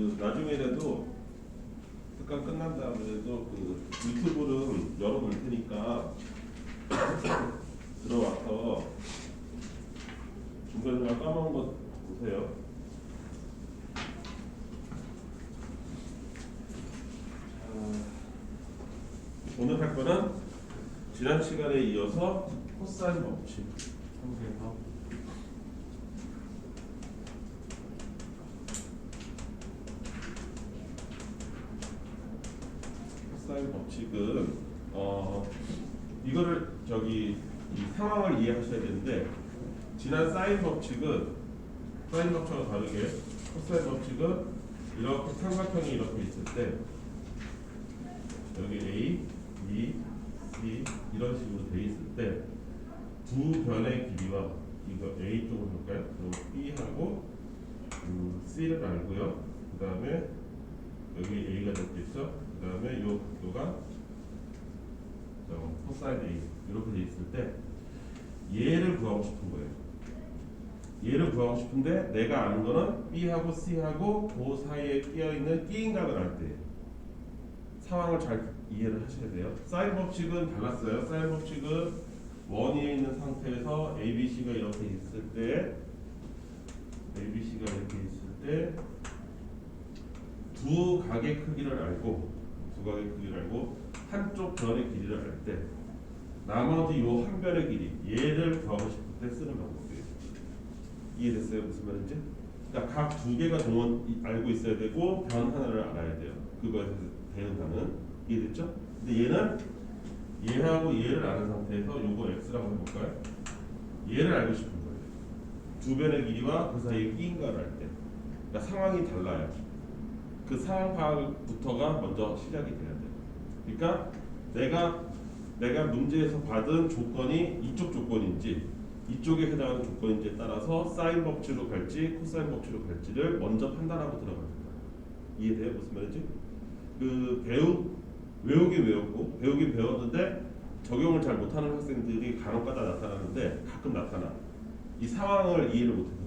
그 나중에라도 특강 끝난 다음에도 그 유튜브를 열어놓을 테니까 들어와서 중간중간 까먹은 거 보세요. 자, 오늘 할 거는 지난 시간에 이어서 코사인 법칙 상세에서 코사인 법칙은 어 이거를 저기 이 상황을 이해하셔야 되는데 지난 사인 법칙은 사인 법칙과 다르게 코사인 법칙은 이렇게 삼각형이 이렇게 있을 때 여기 A, B, C 이런 식으로 돼 있을 때 두 변의 길이와 이거 A 쪽으로 볼까요? B하고 음, C를 알고요. 그 다음에 여기 A가 적혀있죠. 그 다음에 요 각도가 저 코사인 A 이렇게 돼 있을 때 얘를 구하고 싶은 거예요. 얘를 구하고 싶은데 내가 아는 거는 B하고 C하고 그 사이에 끼어 있는 끼인각을 알 때. 상황을 잘 이해를 하셔야 돼요. 사인 법칙은 달랐어요. 사인 법칙은 원위에 있는 상태에서 ABC가 이렇게 있을 때 ABC가 이렇게 있을 때 두 각의 크기를 알고 두 각의 크기를 알고 한쪽 변의 길이를 알 때 나머지 요 한 변의 길이 얘를 구하고 싶을 때 쓰는 방법 이해됐어요? 무슨 말인지? 그러니까 각 두 개가 동원 이- 알고 있어야 되고 변 하나를 알아야 돼요. 그거에 대응하는 이해됐죠? 근데 얘는 얘하고 얘를 아는 상태에서 요거 x라고 해볼까요? 얘를 알고 싶은 거예요. 두 변의 길이와 그 사이에 끼인가를 알 때. 그러니까 상황이 달라요. 그 상황 파악부터가 먼저 시작이 돼야 돼요. 그러니까 내가 내가 문제에서 받은 조건이 이쪽 조건인지 이쪽에 해당하는 조건인지에 따라서 사인 법칙으로 갈지 코사인 법칙으로 갈지를 먼저 판단하고 거예요. 이해돼요? 무슨 말인지? 그 배우 외우긴 외웠고 배우긴 배웠는데 적용을 잘 못하는 학생들이 간혹가다 나타나는데 가끔 나타나. 이 상황을 이해를 못해서.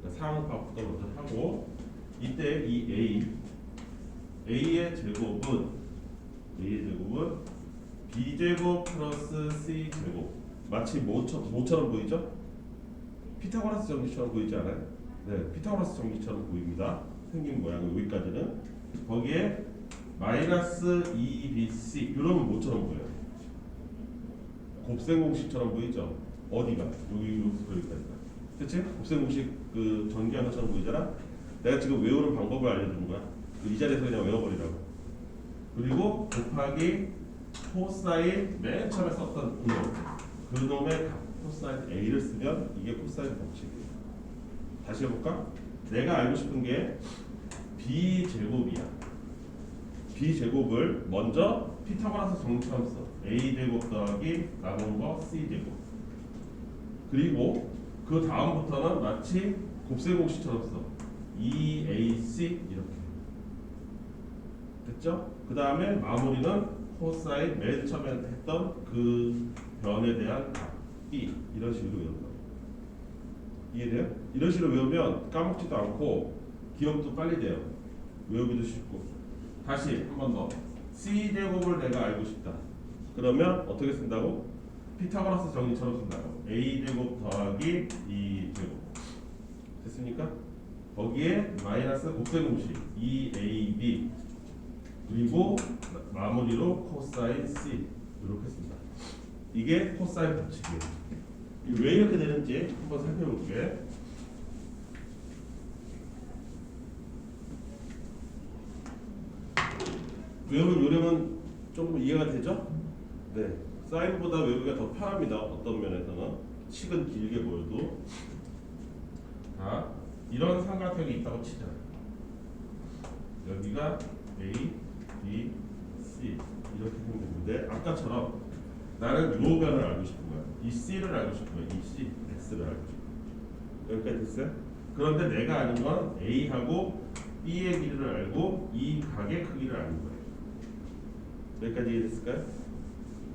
그러니까 상황 파악부터 먼저 하고 이때 이 A A의 제곱은 A의 제곱은 B 제곱 플러스 C 제곱 마치 모처럼, 모처럼 보이죠? 피타고라스 정리처럼 보이지 않아요? 네, 피타고라스 정리처럼 보입니다. 생긴 모양 여기까지는 거기에 마이너스 2bc 이러면 모처럼 보여요. 곱셈 공식처럼 보이죠? 어디가? 여기 여기까지가. 그치? 곱셈 공식 그 전개한 것처럼 보이잖아? 내가 지금 외우는 방법을 알려주는 거야. 그이 자리에서 그냥 외워버리라고. 그리고 곱하기 코사인 맨 처음에 썼던 그놈. 그놈의 값, 코사인 A를 쓰면 이게 코사인 법칙이에요. 다시 해볼까? 내가 알고 싶은 게 B 제곱이야. B 제곱을 먼저 피타고라스 정리처럼 써. A 제곱 더하기 남은 거 C 제곱. 그리고 그 다음부터는 마치 곱셈 공식처럼 써. 2AC 이렇게. 됐죠? 그 다음에 마무리는 코사인 맨 처음에 했던 그 변에 대한 값 B 이런 식으로 거예요. 이해돼요? 이런 식으로 외우면 까먹지도 않고 기억도 빨리 돼요. 외우기도 쉽고. 다시 한 번 더. C 제곱을 내가 알고 싶다. 그러면 어떻게 쓴다고? 피타고라스 정리처럼 쓴다고. A 제곱 더하기 2 제곱. 됐습니까? 거기에 마이너스 곱셈 공식 2AB 그리고 마무리로 코사인 C 이렇게 씁니다. 이게 코사인 법칙이에요. 이왜 이렇게 되는지 한번 살펴볼게. 외우는 요령은 조금 이해가 되죠? 네. 사인보다 외우기가 더 편합니다. 어떤 면에서는 식은 길게 보여도. 자, 이런 삼각형이 있다고 치자. 여기가 A, B, C 이렇게 생겼는데 아까처럼 나는 요 변을 알고 싶은 거야. 이 C를 알고 싶은 거야. 이 C, X를 알고 싶은 거야. 여기까지 됐어요? 그런데 내가 아는 건 A하고 B의 길이를 알고 이 각의 크기를 아는 거예요. 여기까지 이해됐을까요?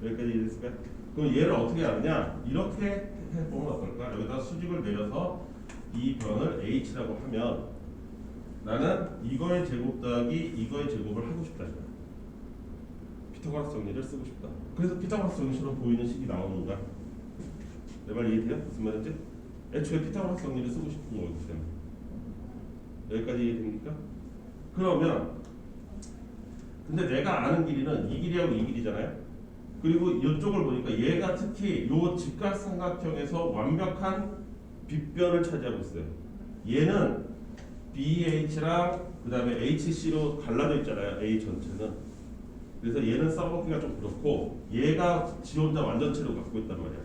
여기까지 이해됐을까요? 그럼 얘를 어떻게 아느냐? 이렇게 해보면 어떨까? 여기다 수직을 내려서 이 변을 H라고 하면 나는 이거의 제곱 더하기 이거의 제곱을 하고 싶다. 피타고라스 정리를 쓰고 싶다. 그래서 피타고라스 정리처럼 보이는 식이 나오는 거야. 내 말 이해돼요? 무슨 말인지? 애초에 피타고라스 정리를 쓰고 싶은 거기 때문에 여기까지 이해됩니까? 그러면 근데 내가 아는 길이는 이 길이하고 이 길이잖아요. 그리고 이쪽을 보니까 얘가 특히 요 직각삼각형에서 완벽한 빗변을 차지하고 있어요. 얘는 BH랑 그 다음에 HC로 갈라져 있잖아요. A 전체는. 그래서 얘는 써먹기가 좀 그렇고 얘가 지 혼자 완전체로 갖고 있단 말이야.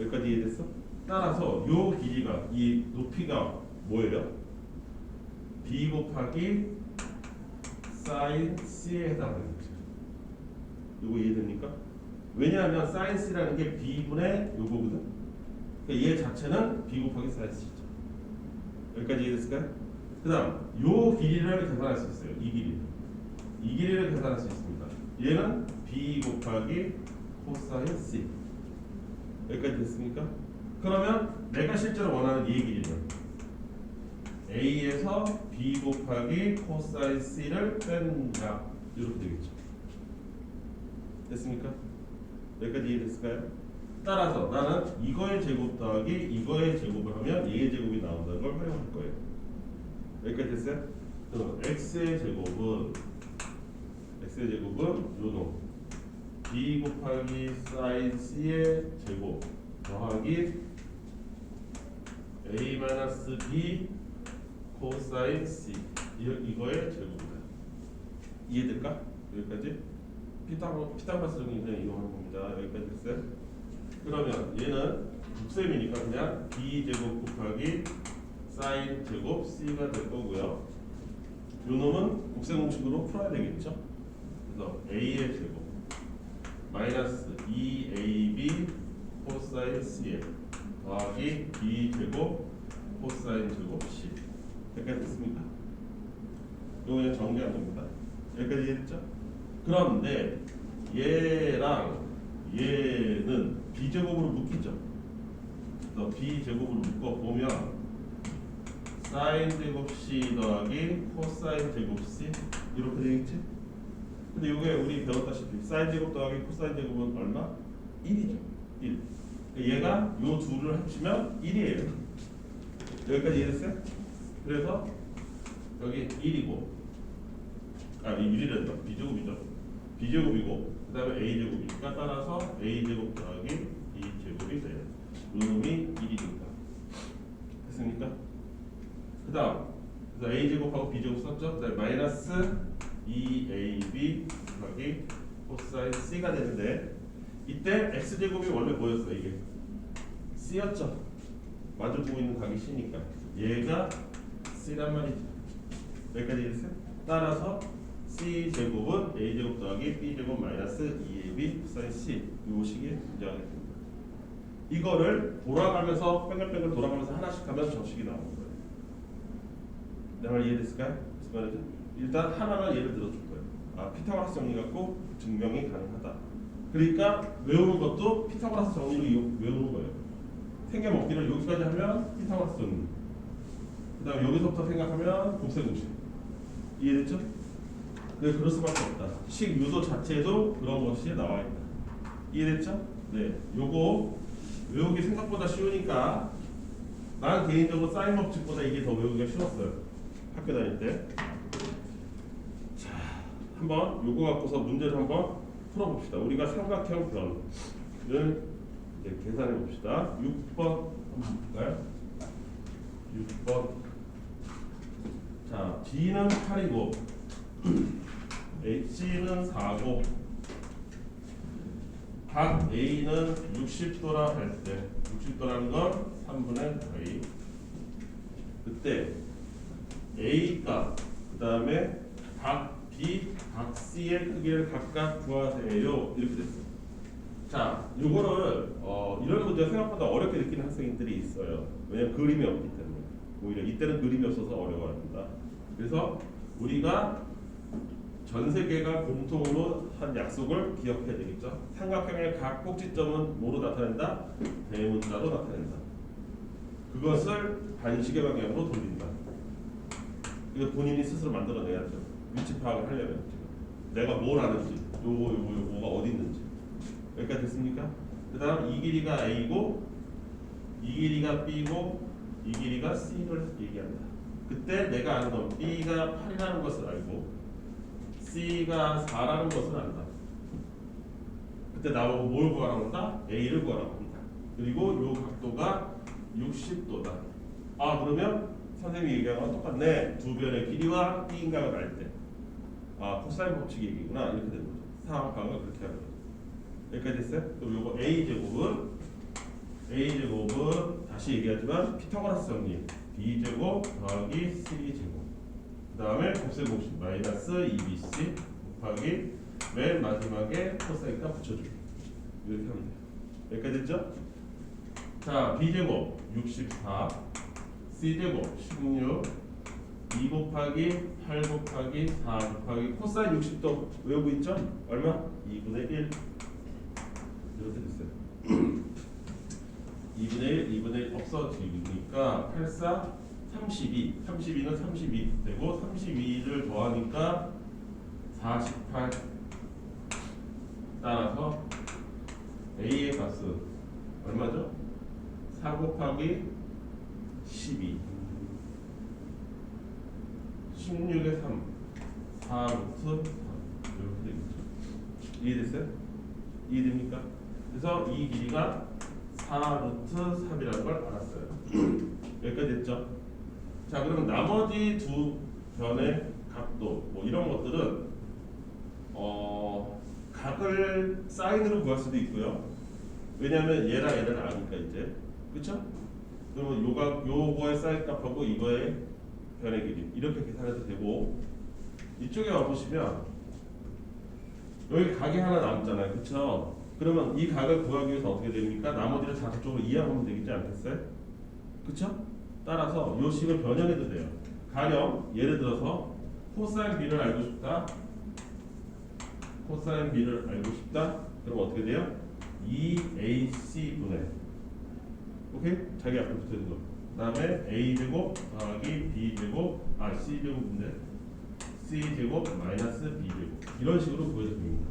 여기까지 이해됐어? 따라서 요 길이가 이 높이가 뭐예요? B 곱하기 사인 C에 해당하는 거죠. 이거 이해됩니까? 왜냐하면 사인 C라는 게 B분의 요거거든. 그러니까 얘 자체는 B 곱하기 사인 C죠. 여기까지 이해됐을까요? 그 다음 요 길이를 계산할 수 있어요. 이 길이. 이 길이를 계산할 수 있습니다. 얘는 B 곱하기 코사인 C. 여기까지 됐습니까? 그러면 내가 실제로 원하는 이 길이는 A에서 B 곱하기 코사인 C를 뺀다. 이렇게 되겠죠. 됐습니까? 여기까지 이해됐을까요? 따라서 나는 이거의 제곱 더하기 이거의 제곱을 하면 얘의 제곱이 나온다는 걸 활용할 거예요. 여기까지 됐어요? 그럼 x의 제곱은 x의 제곱은 요놈 b 곱하기 사인 c의 제곱 더하기 a 마이너스 b 코사인 c 이, 이거의 제곱이다. 이해될까? 여기까지? 피타고 피타고라스 정리 그냥 이용하는 겁니다. 여기까지 됐어요? 그러면 얘는 국셈이니까 그냥 b 제곱 곱하기 사인 제곱 c가 될 거고요. 요 놈은 국셈 공식으로 풀어야 되겠죠. 그래서 a의 제곱 마이너스 2ab 코사인 c에 더하기 b 제곱 코사인 제곱 c 여기까지 됐습니까? 이거 그냥 정리한 겁니다. 여기까지 이해됐죠? 그런데 얘랑 얘는 b제곱으로 묶이죠. 그래서 b제곱으로 묶어 보면 사인 제곱 c 더하기 코사인 제곱 c 이렇게 되겠지? 근데 이게 우리 배웠다시피 사인 제곱 더하기 코사인 제곱은 얼마? 1이죠. 1. 얘가 요 둘을 합치면 1이에요. 여기까지 이해됐어요? 그래서 여기 1이고 아, 이 1이랬다. b제곱이죠. b제곱이고 그 다음에 a제곱이니까 따라서 a제곱 더하기 b제곱이 돼요. 요놈이 1이니까 됐습니까? 그 다음 그래서 a제곱하고 b제곱 썼죠? 그 다음에 마이너스 2ab 더하기 코사인 c가 되는데 이때 x제곱이 원래 뭐였어 이게? c였죠? 마주보고 있는 각이 c니까 얘가 c란 말이죠. 여기까지 됐어요? 따라서 c 제곱은 a 제곱 더하기 b 제곱 마이너스 2ab 코사인 c 요 식이 등장하게 됩니다. 이거를 돌아가면서 뺑글뺑글 돌아가면서 하나씩 하면 저 식이 나오는 거예요. 내 말 이해됐을까요? 무슨 말이죠? 일단 하나만 예를 들어 줄 거예요. 아 피타고라스 정리 갖고 증명이 가능하다. 그러니까 외우는 것도 피타고라스 정리로 외우는 거예요. 생겨 먹기를 여기까지 하면 피타고라스 정리. 그다음 에 여기서부터 생각하면 곱셈 공식. 이해됐죠? 네, 그럴 수밖에 없다. 식 유도 자체에도 그런 것이 나와 있다. 이해됐죠? 네, 요거 외우기 생각보다 쉬우니까 난 개인적으로 사인 법칙보다 이게 더 외우기가 쉬웠어요. 학교 다닐 때. 자, 한번 요거 갖고서 문제를 한번 풀어봅시다. 우리가 삼각형 변을 이제 계산해 봅시다. 6번 한번 볼까요? 6번. 자, B는 8이고 H는 4고 각 A는 60도라 할 때 60도라는 건 3분의 y 그때 A 값 그 다음에 각 B, 각 C의 크기를 각각 구하세요 이렇게 됐어요. 자, 요거를 어, 이런 문제 생각보다 어렵게 느끼는 학생들이 있어요. 왜냐면 그림이 없기 때문에. 오히려 이때는 그림이 없어서 어려워합니다. 그래서 우리가 전 세계가 공통으로 한 약속을 기억해야 되겠죠. 삼각형의 각 꼭지점은 뭐로 나타낸다? 대문자로 나타낸다. 그것을 반시계 방향으로 돌린다. 이거 본인이 스스로 만들어내야죠. 위치 파악을 하려면 지금 내가 뭘 아는지, 요거 요거 요거가 어디 있는지 여기까지 됐습니까? 그 다음 이 길이가 A고 이 길이가 B고 이 길이가 C를 얘기한다. 그때 내가 아는 건 B가 8이라는 것을 알고 C가 4라는 것을 안다. 그때 나보고 뭘 구하라고 한다? A를 구하라고 한다. 그리고 요 각도가 60도다. 아 그러면 선생님이 얘기한 건 똑같네. 두 변의 길이와 B인각을 알 때. 아 코사인 법칙 얘기구나. 이렇게 되는 거죠. 상황 파악을 그렇게 하는 거죠. 여기까지 됐어요? 그럼 요거 A 제곱은 A 제곱은 다시 얘기하지만 피타고라스 정리 B 제곱 더하기 C 제곱 그 다음에 곱셈 공식 마이너스 2BC 곱하기 맨 마지막에 코사인값 붙여주기 이렇게 하면 돼요 여기까지 됐죠? 자 B 제곱 64 C 제곱 16 2 곱하기 8 곱하기 4 곱하기 코사인 60도 외우고 있죠? 얼마? 2분의 1 이렇게 됐어요 2분의 1, 2분의 1 없어지니까 8, 4, 32 32는 32 되고 32를 더하니까 48 따라서 A의 값은 얼마죠? 4 곱하기 12 16의 3 4 루트 3 이렇게 되겠죠 이해됐어요? 이해됩니까? 그래서 이 길이가 4 루트 3이라는 걸 알았어요 여기까지 됐죠? 자 그러면 나머지 두 변의 각도 뭐 이런 것들은 어 각을 사인으로 구할 수도 있고요 왜냐하면 얘랑 얘를 아니까 이제 그쵸? 그러면 요가 요거의 사인 값하고 이거의 변의 길이 이렇게 계산해도 되고 이쪽에 와 보시면 여기 각이 하나 남잖아요 그쵸? 그러면 이 각을 구하기 위해서 어떻게 됩니까? 나머지를 다 저쪽으로 이항하면 되겠지 않겠어요? 그쵸? 따라서 요 식을 변형해도 돼요 가령 예를 들어서 코사인 B를 알고 싶다 코사인 B를 알고 싶다 그럼 어떻게 돼요? 2AC분의 오케이? 자기 앞에 붙어있는 거. 그 다음에 A 제곱 더하기 B 제곱 아 C 제곱인데 C 제곱 마이너스 B 제곱 이런 식으로 됩니다.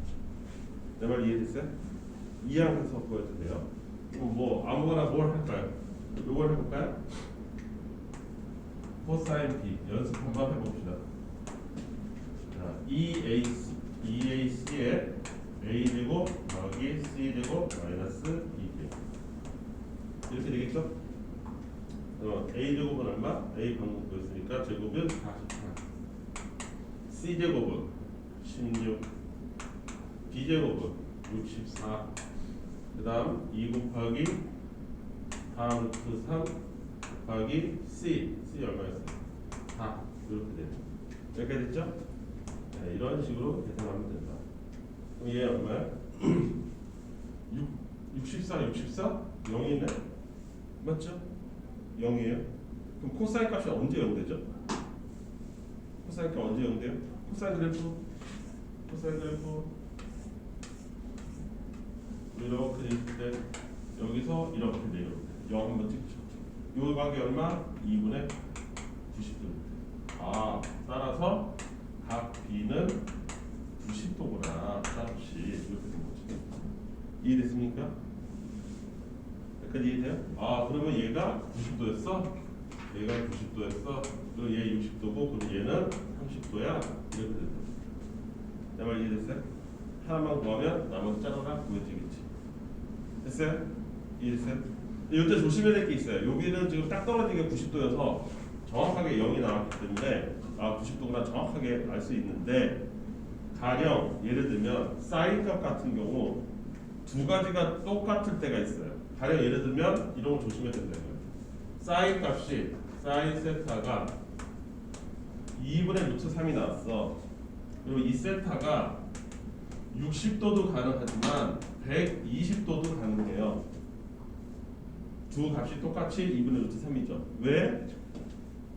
내 말 이해됐어요? 이항해서. 그럼 뭐 아무거나 뭘 할까요? 이걸 해볼까요? 코사인 B 연습 한번 해봅시다. 자, 2AC 2AC에 A 제곱 더하기 C 제곱 마이너스 B 제곱 이렇게 되겠죠? 어, A 제곱은 얼마? A 방금 구했으니까 제곱은 48 C 제곱은 16 B 제곱은 64 그 다음 2 곱하기 4 루트 3 곱하기 C C 얼마였어요? 4 이렇게 돼요 여기까지 됐죠? 네, 이런 식으로 계산하면 된다 그럼 얘 얼마야? 6, 64, 64? 0이네? 맞죠? 0이에요. 그럼 코사인 값이 언제 0 되죠? 코사인 값 언제 0 돼요? 코사인 그래프 코사인 그래프 이렇게 있을 때 여기서 이렇게 내려올 때0 한번 찍죠. 요 각이 얼마? 2분의 90도. 아 따라서 각 B는 90도구나 값이 이렇게 된 거죠. 이해됐습니까? 여기까지 이해돼요? 아 그러면 얘가 90도였어? 얘가 90도였어? 그리고 얘 60도고 그럼 얘는 30도야? 이렇게 거죠. 내말 이해됐어요? 하나만 구하면 나머지 자르라 구해지겠지. 됐어요? 이해됐어요? 이때 조심해야 될 게 있어요. 여기는 지금 딱 떨어지게 90도여서 정확하게 0이 나왔기 때문에 아 90도구나 정확하게 알 수 있는데 가령 예를 들면 사인 값 같은 경우 두 가지가 똑같을 때가 있어요. 가령 예를 들면 이런 거 조심해야 된다는 거예요. 사인 값이 사인 세타가 2분의 루트 3이 나왔어. 그리고 이 세타가 60도도 가능하지만 120도도 가능해요. 두 값이 똑같이 2분의 루트 3이죠. 왜?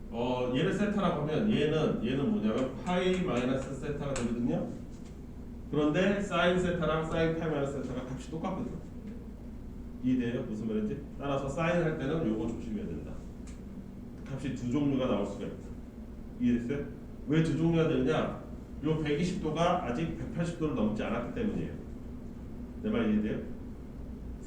어, 얘를 세타라고 하면 얘는 얘는 뭐냐면 파이 마이너스 세타가 되거든요. 그런데 사인 세타랑 사인 파이 마이너스 세타가 값이 똑같거든요. 이해돼요? 무슨 말인지? 따라서 사인 할 때는 요거 조심해야 된다. 값이 두 종류가 나올 수가 있다. 이해됐어요? 왜 두 종류가 되느냐? 요 120도가 아직 180도를 넘지 않았기 때문이에요. 내 말 이해돼요?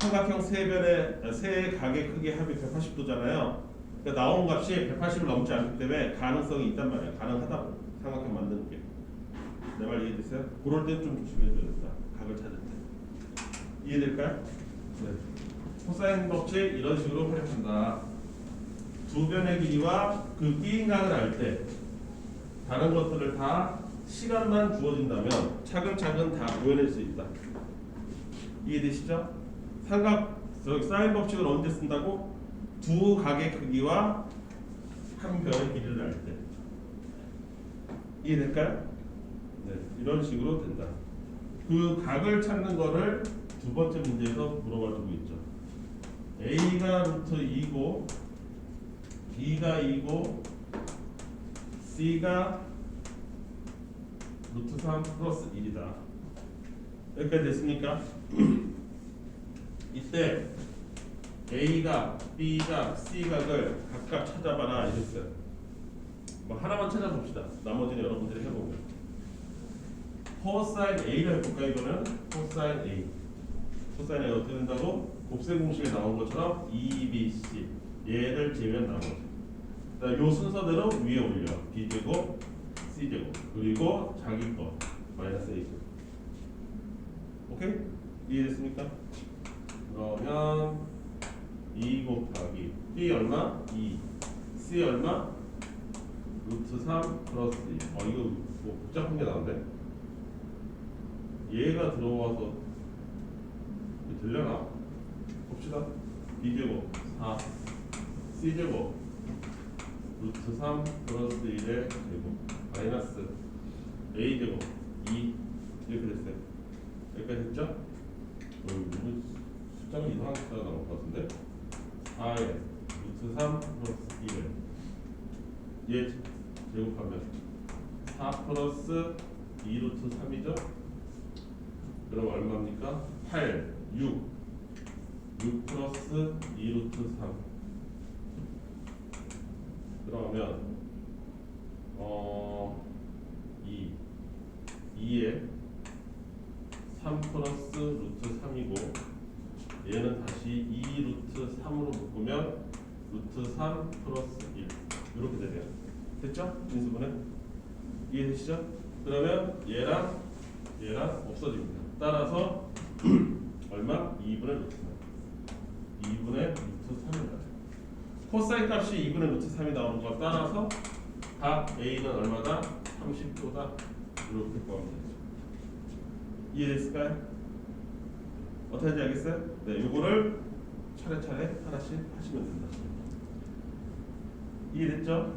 삼각형 세 변의 세 각의 크기 합이 180도잖아요. 그러니까 나온 값이 180을 넘지 않기 때문에 가능성이 있단 말이에요. 가능하다고 삼각형 만드는 게. 내 말 이해됐어요? 그럴 때 좀 조심해줘야 된다. 각을 찾을 때. 이해될까요? 네. 코사인 법칙 이런 식으로 활용한다. 두 변의 길이와 그 끼인 각을 알 때 다른 것들을 다 시간만 주어진다면 차근차근 다 구해낼 수 있다. 이해되시죠? 삼각 저기 사인 법칙을 언제 쓴다고? 두 각의 크기와 한 변의 길이를 알 때. 이해될까요? 네, 이런 식으로 된다. 그 각을 찾는 거를 두 번째 문제에서 물어봐주고 있죠. A가 루트 2고 B가 2고 C가 루트 3 플러스 1이다. 여기까지 됐습니까? 이때 A가 B가 C 각을 각각 찾아봐라 이랬어요. 뭐 하나만 찾아봅시다. 나머지는 여러분들이 해보고. 코사인 A를 해볼까 이거는 코사인 A. A 어떻게 된다고? 곱셈 공식에 나온 것처럼 E, B, C 얘를 제외한 나머지. 요 순서대로 위에 올려. B 제곱, C 제곱 그리고 자기 거 마이너스 A 제곱. 오케이? 이해됐습니까? 그러면 2 곱하기 B 얼마? 2 C 얼마? 루트 3 플러스 2 어, 이거 뭐 복잡한 게 나온데? 얘가 들어와서 들려나? 봅시다 B제곱 4 C제곱 루트 3 플러스 1의 제곱 마이너스 A제곱 2 이렇게 됐어요 여기까지 됐죠? 어, 숫자가 이상한 숫자가 나올 것 같은데 4에 루트 3 플러스 1에 얘 제곱하면 4 플러스 2 루트 3이죠? 그럼 얼마입니까? 8, 6 6 플러스 2 루트 3 그러면 어 2, 2에 3 플러스 루트 3이고 얘는 다시 2 루트 3으로 묶으면 루트 3 플러스 1 이렇게 되네요. 됐죠? 인수분해 이해되시죠? 그러면 얘랑 얘랑 없어집니다. 따라서 얼마? 2분의 루트 3 2분의 루트 3을 가져. 코사인 값이 2분의 루트 3이 나오는 거 따라서 각 A는 얼마다? 30도다. 이렇게 구하면 되죠. 이해됐을까요? 어떻게 알겠어요? 네, 요거를 차례차례 하나씩 하시면 된다. 이해됐죠?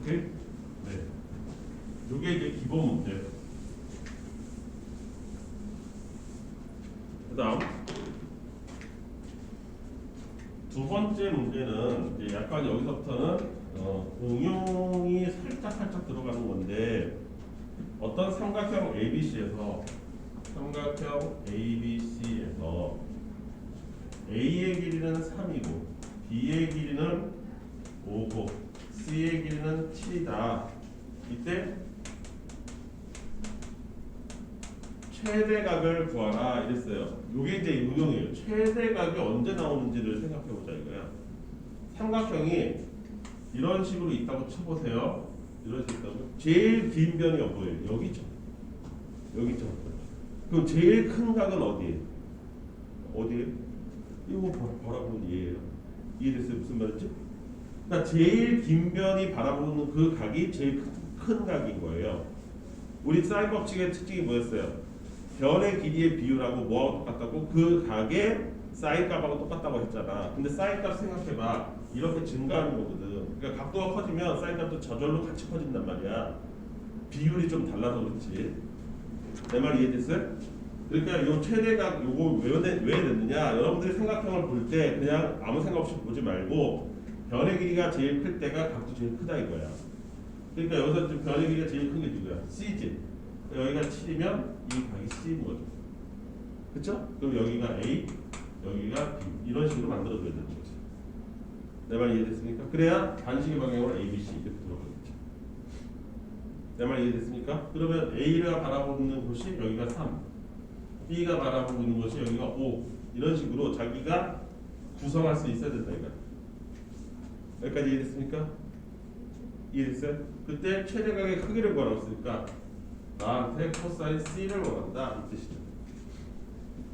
오케이? 네. 요게 이제 기본 문제. 그다음 두 번째 문제는 이제 약간 여기서부터는 어, 응용이 살짝 살짝 들어가는 건데 어떤 삼각형 ABC에서 삼각형 ABC에서 A의 길이는 3이고 B의 길이는 5고 C의 길이는 7이다. 이때 최대각을 구하라 이랬어요. 이게 이제 응용이에요. 최대각이 언제 나오는지를 생각해 보자 이거야. 삼각형이 이런 식으로 있다고 쳐보세요. 이런 식으로 있다고. 제일 긴 변이 뭐예요? 여기죠. 여기죠. 그럼 제일 큰 각은 어디에? 어디에? 이거 바- 바라보는 얘예요. 이해됐어요? 무슨 말인지? 그러니까 제일 긴 변이 바라보는 그 각이 제일 큰, 큰 각인 거예요. 우리 사인 법칙의 특징이 뭐였어요? 변의 기리의 비율하고 뭐하고 똑같다고? 그 각의 사인 값하고 똑같다고 했잖아. 근데 사인 값 생각해봐. 이렇게 증가하는 거거든. 그러니까 각도가 커지면 사인 값도 저절로 같이 커진단 말이야. 비율이 좀 달라서 그렇지. 내 말 이해됐어요? 그러니까 요 최대각 요거 왜, 내- 왜 냈느냐? 여러분들이 삼각형을 볼 때 그냥 아무 생각 없이 보지 말고 변의 길이가 제일 클 때가 각도 제일 크다 이거야. 그러니까 여기서 지금 변의 길이가 제일 큰 게 누구야? C지. 여기가 7이면 이 각이 C인 거죠. 그렇죠? 그럼 여기가 A, 여기가 B 이런 식으로 만들어줘야 되는 거지. 내 말 이해됐습니까? 그래야 반식의 방향으로 A, B, C 이렇게 들어가겠죠. 내 말 이해됐습니까? 그러면 A가 바라보는 곳이 여기가 3, B가 바라보고 있는 것이 여기가 5 이런 식으로 자기가 구성할 수 있어야 된다 이거. 여기까지 이해됐습니까? 이해됐어요? 그때 최대각의 크기를 구하라고 했으니까 나한테 코사인 C를 원한다 이 뜻이죠.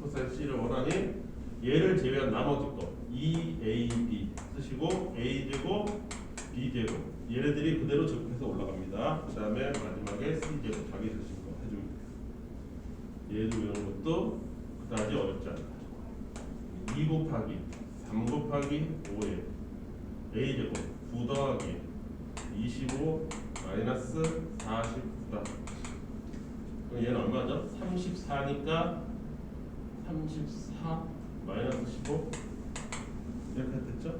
코사인 C를 원하니 얘를 제외한 나머지 거 2AB 쓰시고 A 제곱 B 제곱 얘네들이 그대로 적합해서 올라갑니다. 그 다음에 마지막에 C 제곱 자기 쓰신 거 돼요. 얘도 이런 것도 그다지 어렵지 않다. 2 곱하기 3 곱하기 5에 A 제곱 9 더하기 25 마이너스 49다. 그럼 얘는 얼마죠? 34니까 34 마이너스 15 이렇게 됐죠?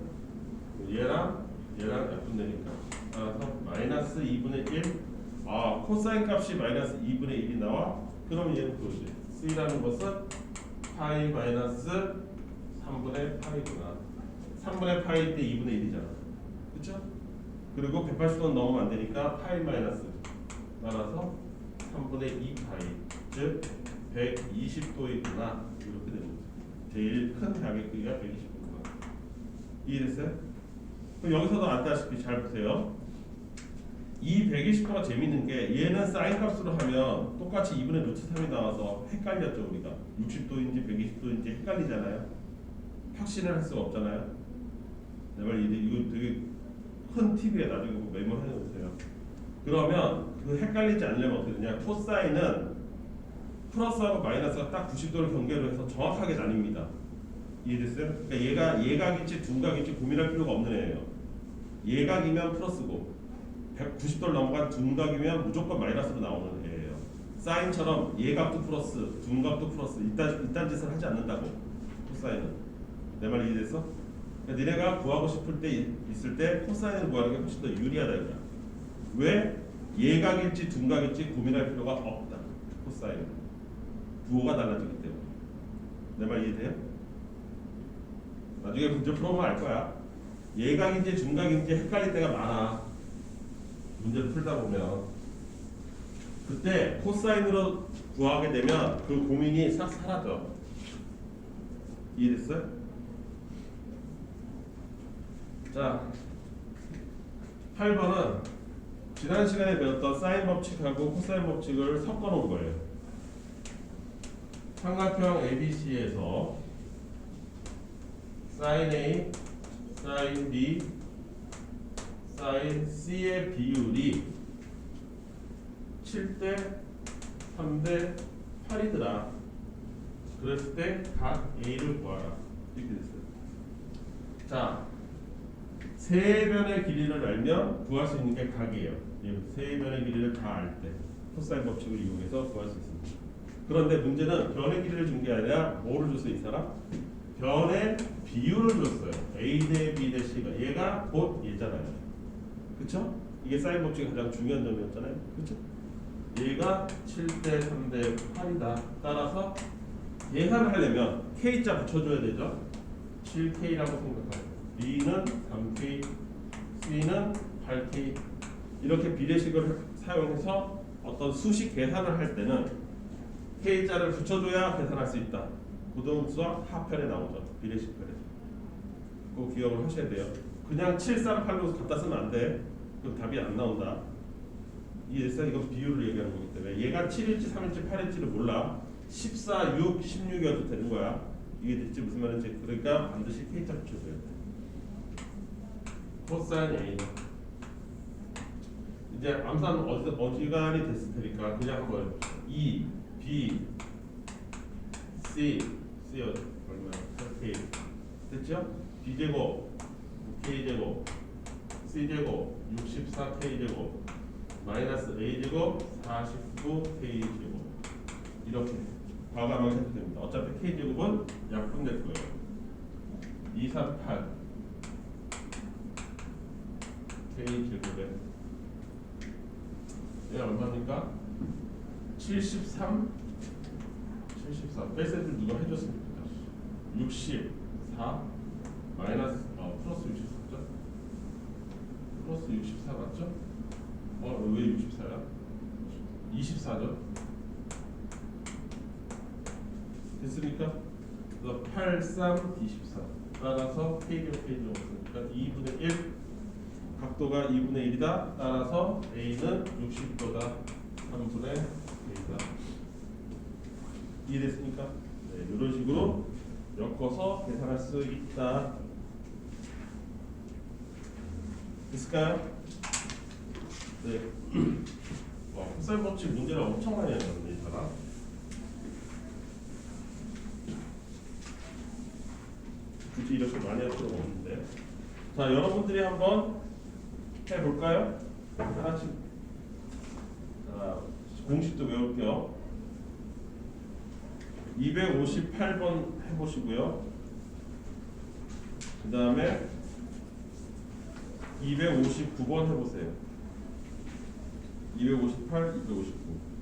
얘랑 얘랑 약분되니까 따라서 마이너스 2분의 1. 아 코사인 값이 마이너스 2분의 1이 나와. 그럼 얘는 그거지. C라는 것은 파이 마이너스 3분의 파이구나. 3분의 파이 때 2분의 1이잖아. 그렇죠? 그리고 180도 넘으면 안 되니까 파이 마이너스 따라서 3분의 2 파이 즉 120도이구나 이렇게 되는 거죠. 제일 큰 각의 크기가 120도구나. 이해됐어요? 그럼 여기서도 알다시피 잘 보세요. 이 120도가 재밌는 게 얘는 사인 값으로 하면 똑같이 2분의 루트 3이 나와서 헷갈렸죠 우리가 60도인지 120도인지 헷갈리잖아요. 확신을 할 수가 없잖아요. 내말 이거 되게 큰 팁이에요. 나중에 꼭 메모해 놓으세요. 그러면 그 헷갈리지 않으려면 어떻게 되냐? 코사인은 플러스하고 마이너스가 딱 90도를 경계로 해서 정확하게 나뉩니다. 이해됐어요? 그러니까 얘가 예각일지 둔각일지 고민할 필요가 없는 애예요. 예각이면 플러스고 190도를 넘어간 둔각이면 무조건 마이너스로 나오는 애예요. 사인처럼 예각도 플러스, 둔각도 플러스 이딴 이딴 짓을 하지 않는다고 코사인은 내 말 이해됐어? 그러니까 니네가 구하고 싶을 때 있- 있을 때 코사인을 구하는 게 훨씬 더 유리하다 이거야. 왜? 예각일지 둔각일지 고민할 필요가 없다. 코사인 부호가 달라지기 때문에 내 말 이해돼요? 나중에 문제 풀어보면 알 거야. 예각인지 둔각인지 헷갈릴 때가 많아. 문제를 풀다 보면 그때 코사인으로 구하게 되면 그 고민이 싹 사라져. 이해됐어요? 자, 8번은 지난 시간에 배웠던 사인 법칙하고 코사인 법칙을 섞어 놓은 거예요. 삼각형 ABC에서 사인 A, 사인 B, 사인 C의 비율이 7대 3대 8이더라. 그랬을 때 각 A를 구하라. 이렇게 됐어요. 자, 세 변의 길이를 알면 구할 수 있는 게 각이에요. 이세 변의 길이를 다 알 때 코사인 법칙을 이용해서 구할 수 있습니다. 그런데 문제는 변의 길이를 준 게 아니라 뭐를 줬어요, 이 사람? 변의 비율을 줬어요. A 대 B 대 C가 얘가 곧 얘잖아요. 그쵸? 이게 사인 법칙의 가장 중요한 점이었잖아요. 그쵸? 얘가 7대 3대 8이다. 따라서 계산을 하려면 K자 붙여줘야 되죠. 7K라고 생각하고 B는 3K, C는 8K 이렇게 비례식을 사용해서 어떤 수식 계산을 할 때는 K자를 붙여줘야 계산할 수 있다. 고등수학 하편에 나오죠. 비례식 편에. 꼭 기억을 하셔야 돼요. 그냥 738로 갖다 쓰면 안 돼. 그럼 답이 안 나온다. 이해됐어? 이건 비율을 얘기하는 거기 때문에 얘가 7일지 3일지 8일지를 몰라. 14, 6, 16이어도 되는 거야. 이게 됐지 무슨 말인지 그러니까 반드시 K자 붙여줘야 돼. 코사인 A 이제 암산 어디, 어지간히 됐을 테니까 그냥 한번 E, B, C, C 얼마야? K 됐죠? B 제곱, K 제곱, C 제곱, 64K 제곱, 마이너스 A 제곱, 49K 제곱 이렇게 과감하게 해도 됩니다. 어차피 K 제곱은 약분될 거예요. 238 J 제곱에 얘 얼마입니까? 73 74 뺄셈을 누가 해줬습니까? 64 마이너스 어 플러스 64죠? 플러스 64 맞죠? 어왜 64야? 24죠? 됐습니까? 83 24 따라서 K로 K로 없으니까 2분의 1 각도가 2분의 1이다 따라서 A는 60도다 3분의 1이다 이해됐습니까? 네, 이런 식으로 엮어서 계산할 수 있다 됐을까요? 네. 와, 흑살 법칙 문제를 엄청 많이 했는데 이 사람. 굳이 이렇게 많이 할 필요가 없는데. 자, 여러분들이 한번 해볼까요? 하나씩. 자, 공식도 외울게요. 258번 해보시고요. 그 다음에 259번 해보세요. 258, 259.